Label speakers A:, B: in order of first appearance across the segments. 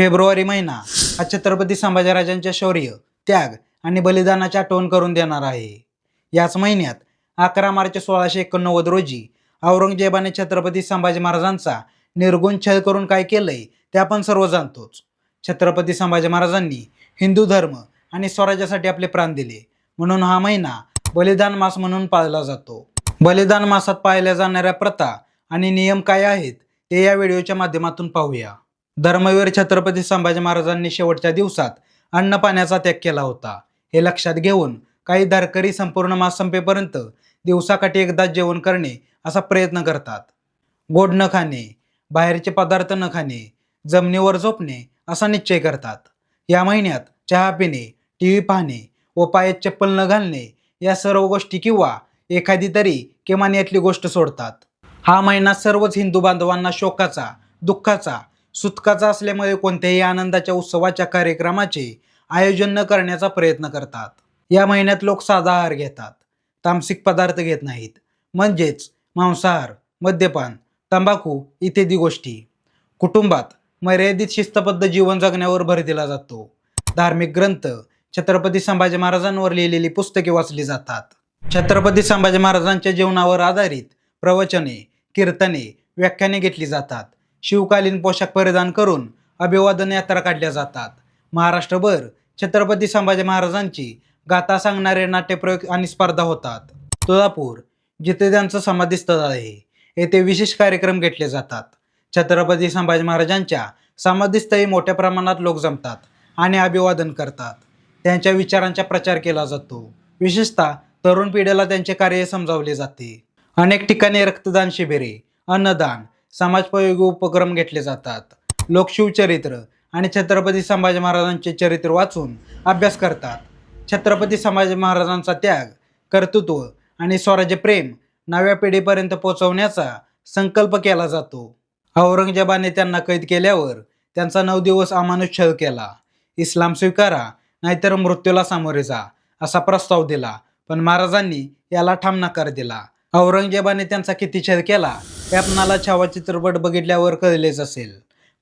A: February महिना हा छत्रपती संभाजीराजांच्या शौर्य त्याग आणि बलिदानाची आठवण करून देणार आहे. याच महिन्यात अकरा मार्च सोळाशे एकोणनव्वद रोजी औरंगजेबाने छत्रपती संभाजी महाराजांचा निर्गुण छळ करून काय केलंय ते आपण सर्व जाणतोच. छत्रपती संभाजी महाराजांनी हिंदू धर्म आणि स्वराज्यासाठी आपले प्राण दिले. म्हणून हा महिना बलिदान मास म्हणून पाळला जातो. बलिदान मासात पाळल्या जाणाऱ्या प्रथा आणि नियम काय आहेत ते या व्हिडिओच्या माध्यमातून पाहूया. धर्मवीर छत्रपती संभाजी महाराजांनी शेवटच्या दिवसात अन्न पाण्याचा त्याग केला होता. हे लक्षात घेऊन काही धारकरी संपूर्ण मास संपेपर्यंत दिवसाकाठी एकदा जेवण करणे असा प्रयत्न करतात. गोड न खाणे बाहेरचे पदार्थ न खाणे जमिनीवर झोपणे असा निश्चय करतात. या महिन्यात चहा पिणे टी व्ही पाहणे व पायात चप्पल न घालणे या सर्व गोष्टी किंवा एखादी तरी किमान यातली गोष्ट सोडतात. हा महिना सर्वच हिंदू बांधवांना शोकाचा दुःखाचा सुतकाचा असल्यामुळे कोणत्याही आनंदाच्या उत्सवाच्या कार्यक्रमाचे आयोजन न करण्याचा प्रयत्न करतात. या महिन्यात लोक साधा आहार घेतात. तामसिक पदार्थ घेत नाहीत. म्हणजेच मांसाहार मद्यपान तंबाखू इत्यादी गोष्टी. कुटुंबात मर्यादित शिस्तबद्ध जीवन जगण्यावर भर दिला जातो. धार्मिक ग्रंथ छत्रपती संभाजी महाराजांवर लिहिलेली पुस्तके वाचली जातात. छत्रपती संभाजी महाराजांच्या जीवनावर आधारित प्रवचने कीर्तने व्याख्याने घेतली जातात. शिवकालीन पोशाख परिधान करून अभिवादन यात्रा काढल्या जातात. महाराष्ट्रभर छत्रपती संभाजी महाराजांची गाथा सांगणारे नाट्यप्रयोग आणि स्पर्धा होतात. तुळापूर जिथे त्यांचं समाधीस्थळ आहे येथे विशेष कार्यक्रम घेतले जातात. छत्रपती संभाजी महाराजांच्या समाधीस्थळी मोठ्या प्रमाणात लोक जमतात आणि अभिवादन करतात. त्यांच्या विचारांचा प्रचार केला जातो. विशेषतः तरुण पिढीला त्यांचे कार्य समजावले जाते. अनेक ठिकाणी रक्तदान शिबिरे अन्नदान समाजपयोगी उपक्रम घेतले जातात. लोक शिवचरित्र आणि छत्रपती संभाजी महाराजांचे चरित्र वाचून अभ्यास करतात. छत्रपती संभाजी महाराजांचा त्याग कर्तृत्व आणि स्वराज्य प्रेम नव्या पिढीपर्यंत पोहोचवण्याचा संकल्प केला जातो. औरंगजेबाने त्यांना कैद केल्यावर त्यांचा नऊ दिवस अमानुष छळ केला. इस्लाम स्वीकारा नाहीतर मृत्यूला सामोरे जा असा प्रस्ताव दिला. पण महाराजांनी याला ठाम नकार दिला. औरंगजेबाने त्यांचा किती छळ केला? हे आपणाला छावा चित्रपट बघितल्यावर कळलेच असेल.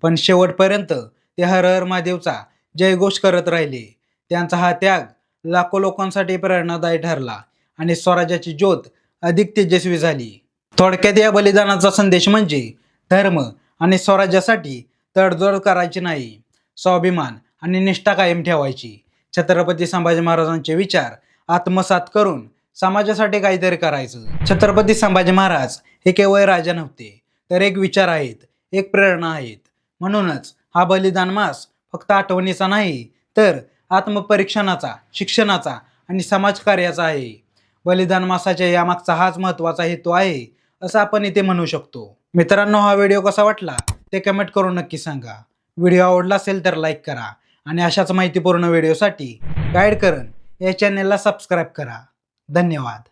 A: पण शेवटपर्यंत ते हर हर महादेवचा जयघोष करत राहिले. त्यांचा हा त्याग लाखो लोकांसाठी प्रेरणादायी ठरला आणि स्वराज्याची ज्योत अधिक तेजस्वी झाली. थोडक्यात या बलिदानाचा संदेश म्हणजे धर्म आणि स्वराज्यासाठी तडजोड करायची नाही. स्वाभिमान आणि निष्ठा कायम ठेवायची. छत्रपती संभाजी महाराजांचे विचार आत्मसात करून समाजासाठी काहीतरी करायचं. छत्रपती संभाजी महाराज हे केवळ राजा नव्हते तर एक विचार आहेत एक प्रेरणा आहेत. म्हणूनच हा बलिदान मास फक्त आठवणीचा नाही तर आत्मपरीक्षणाचा शिक्षणाचा आणि समाजकार्याचा आहे. बलिदान मासाच्या यामागचा हाच महत्त्वाचा हेतू आहे असं आपण इथे म्हणू शकतो. मित्रांनो हा व्हिडिओ कसा वाटला ते कमेंट करून नक्की सांगा. व्हिडिओ आवडला असेल तर लाईक करा आणि अशाच माहितीपूर्ण व्हिडिओसाठी गाईड करण या चॅनेलला सबस्क्राईब करा. धन्यवाद